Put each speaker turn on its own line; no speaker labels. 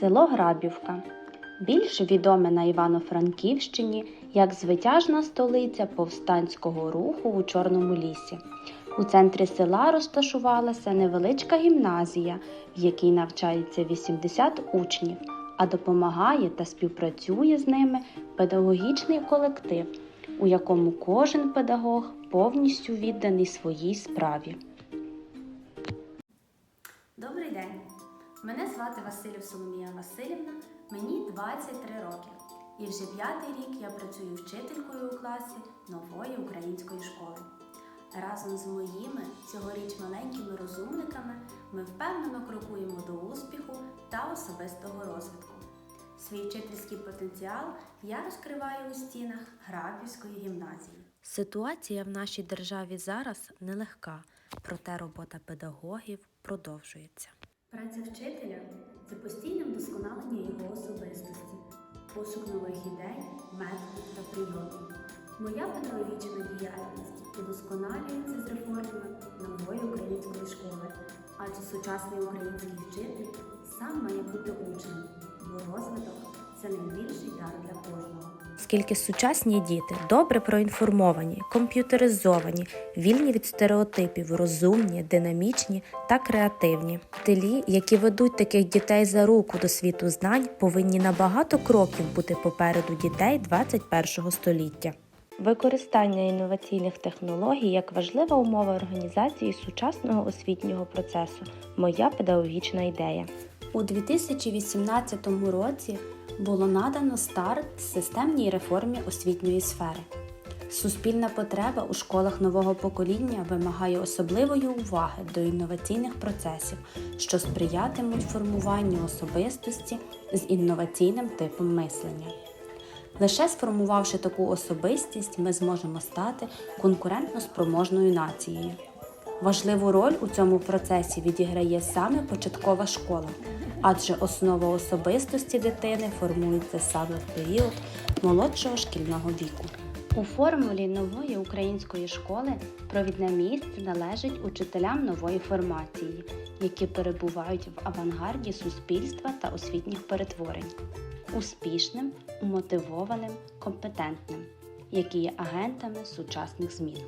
Село Грабівка більш відоме на Івано-Франківщині як звитяжна столиця повстанського руху у Чорному лісі. У центрі села розташувалася невеличка гімназія, в якій навчається 80 учнів, а допомагає та співпрацює з ними педагогічний колектив, у якому кожен педагог повністю відданий своїй справі.
Добрий день! Мене звати Василів Соломія Васильівна, мені 23 роки. І вже п'ятий рік я працюю вчителькою у класі нової української школи. Разом з моїми цьогоріч маленькими розумниками ми впевнено крокуємо до успіху та особистого розвитку. Свій вчительський потенціал я розкриваю у стінах Грабівської гімназії.
Ситуація в нашій державі зараз нелегка, проте робота педагогів продовжується.
Праця вчителя це постійне вдосконалення його особистості, пошук нових ідей, методів та прийомів. Моя педагогічна діяльність удосконалюється з реформами нової української школи, адже сучасний український вчитель сам має бути учнем, бо розвиток кожного.
Скільки сучасні діти добре проінформовані, комп'ютеризовані, вільні від стереотипів, розумні, динамічні та креативні. Вчителі, які ведуть таких дітей за руку до світу знань, повинні на багато кроків бути попереду дітей 21 століття. Використання інноваційних технологій як важлива умова організації сучасного освітнього процесу моя педагогічна ідея.
У 2018 році було надано старт системній реформі освітньої сфери. Суспільна потреба у школах нового покоління вимагає особливої уваги до інноваційних процесів, що сприятимуть формуванню особистості з інноваційним типом мислення. Лише сформувавши таку особистість, ми зможемо стати конкурентно спроможною нацією. Важливу роль у цьому процесі відіграє саме початкова школа, адже основа особистості дитини формується саме в період молодшого шкільного віку. У формулі нової української школи провідне місце належить учителям нової формації, які перебувають в авангарді суспільства та освітніх перетворень, успішним, умотивованим, компетентним, які є агентами сучасних змін.